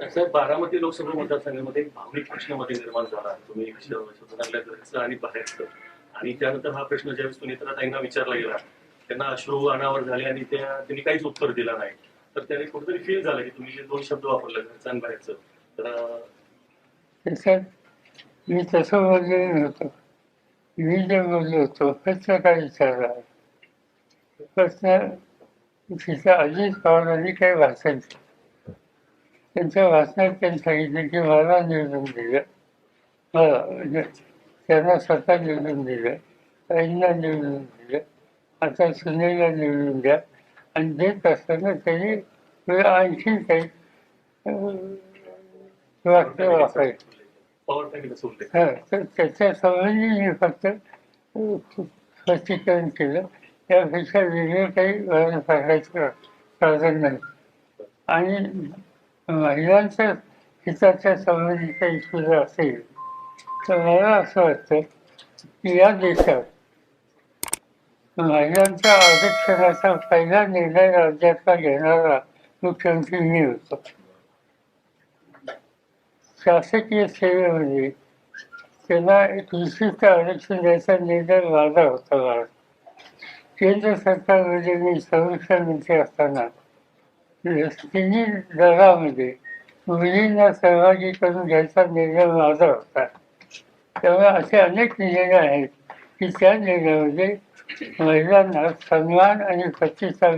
साहेब बारामती लोकसभा मतदारसंघामध्ये भावनिक प्रश्नमध्ये निर्माण झाला तुम्ही स्वतःल्या घरचं आणि बाहेरचं. आणि त्यानंतर हा प्रश्न ज्यावेळेस सुनेत्राताईंना विचारला गेला त्यांना अश्रू अनावर झाले आणि त्या त्यांनी काहीच उत्तर दिला नाही. तर त्याने कुठेतरी फील झालं की तुम्ही जे दोन शब्द वापरले घरचं आणि बाहेरचं तर मी तसं बोलले नव्हतो. मी जे बोललो होतो प्रश्न काय विचारला प्रश्न तिथं अजित पवारांनी काही भाषण केलं. त्यांच्या भाषणात त्यांनी सांगितलं की मला निवडून दिलं. मला म्हणजे त्यांना स्वतः निवडून दिलं ताईंना निवडून दिलं आता सुनेला निवडून द्या. आणि देत असताना त्यांनी पुढे आणखी काही वाक्य वापरायचं हा तर त्याच्या संबंधी मी फक्त स्पष्टीकरण केलं. त्यापेक्षा वेगळं काही सांगायचं कारण नाही. आणि महिलांच्या हिताच्या संबंधी काही सुद्धा असेल तर मला असं वाटतं की या देशात महिलांच्या आरक्षणाचा पहिला निर्णय राज्यातला घेणारा मुख्यमंत्री मी होतो. शासकीय सेवेमध्ये त्यांना एक विशिष्ट आरक्षण द्यायचा निर्णय माझा होता. केंद्र सरकारमध्ये मी संरक्षण मंत्री असताना तिन्ही दरामध्ये मुलींना सहभागी करून घ्यायचा निर्णय माझा होता. त्यामुळे असे अनेक निर्णय आहेत की त्या निर्णयामध्ये महिलांना सन्मान आणि प्रतिसाद